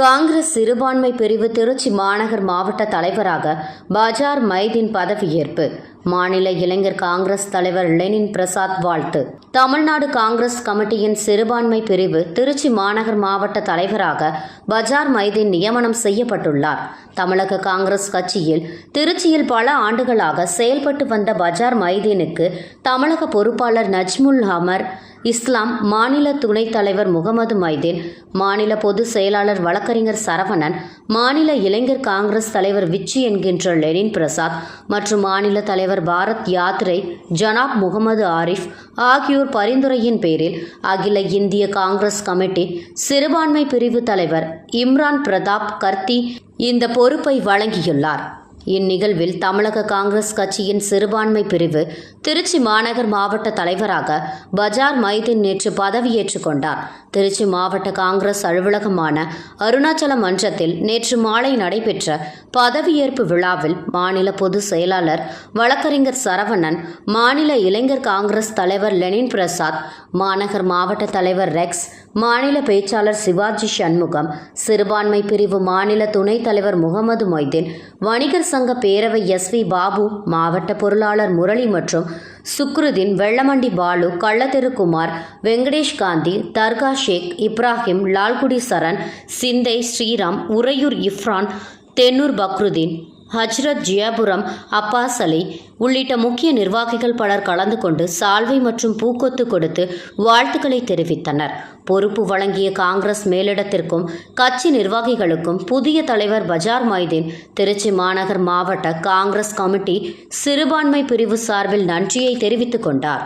காங்கிரஸ் சிறுபான்மை பிரிவு திருச்சி மாநகர் மாவட்ட தலைவராக பஜார் மைதீன் பதவியேற்பு மாநில இளைஞர் காங்கிரஸ் தலைவர் லெனின் பிரசாத் வாழ்த்து. தமிழ்நாடு காங்கிரஸ் கமிட்டியின் சிறுபான்மை பிரிவு திருச்சி மாநகர் மாவட்ட தலைவராக பஜார் மைதீன் நியமனம் செய்யப்பட்டுள்ளார். தமிழக காங்கிரஸ் கட்சியில் திருச்சியில் பல ஆண்டுகளாக செயல்பட்டு வந்த பஜார் மைதீனுக்கு தமிழக பொறுப்பாளர் நஜ்முல் அமர் இஸ்லாம் மாநில துணைத் தலைவர் முகமது மைதீன் மாநில பொதுச் செயலாளர் வழக்கறிஞர் சரவணன் மாநில இளைஞர் காங்கிரஸ் தலைவர் விச்சி என்கின்ற லெனின் பிரசாத் மற்றும் மாநில தலைவர் பாரத் யாத்ரை ஜனாப் முகமது ஆரிஃப் ஆகியோர் பரிந்துரையின் பேரில் அகில இந்திய காங்கிரஸ் கமிட்டி சிறுபான்மை பிரிவு தலைவர் இம்ரான் பிரதாப் கர்த்தி இந்த பொறுப்பை வழங்கியுள்ளார். இந்நிகழ்வில் தமிழக காங்கிரஸ் கட்சியின் சிறுபான்மை பிரிவு திருச்சி மாநகர் மாவட்ட தலைவராக பஜார் மைதீன் நேற்று பதவியேற்றுக் கொண்டார். திருச்சி மாவட்ட காங்கிரஸ் அலுவலகமான அருணாச்சல மன்றத்தில் நேற்று மாலை நடைபெற்ற பதவியேற்பு விழாவில் மாநில பொதுச் செயலாளர் வழக்கறிஞர் சரவணன் மாநில இளைஞர் காங்கிரஸ் தலைவர் லெனின் பிரசாத் மாநகர் மாவட்ட தலைவர் ரெக்ஸ் மாநில பேச்சாளர் சிவாஜி சண்முகம் சிறுபான்மை பிரிவு மாநில துணைத் தலைவர் முகமது மொய்தீன் வணிகர் சங்க பேரவை எஸ் வி பாபு மாவட்ட பொருளாளர் முரளி மற்றும் சுக்ருதீன் வெள்ளமண்டி பாலு கள்ளத்தெருக்குமார் வெங்கடேஷ் காந்தி தர்கா ஷேக் இப்ராஹிம் லால்குடி சரண் சிந்தை ஸ்ரீராம் உறையூர் இஃப்ரான் தென்னூர் பக்ருதீன் ஹஜ்ரத் ஜியாபுரம் அப்பாஸ் அலி உள்ளிட்ட முக்கிய நிர்வாகிகள் பலர் கலந்து கொண்டு சால்வை மற்றும் பூக்கொத்து கொடுத்து வாழ்த்துக்களை தெரிவித்தனர். பொறுப்பு வழங்கிய காங்கிரஸ் மேலிடத்திற்கும் கட்சி நிர்வாகிகளுக்கும் புதிய தலைவர் பஜார் மைதீன் திருச்சி மாநகர் மாவட்ட காங்கிரஸ் கமிட்டி சிறுபான்மை பிரிவு சார்பில் நன்றியை தெரிவித்துக் கொண்டார்.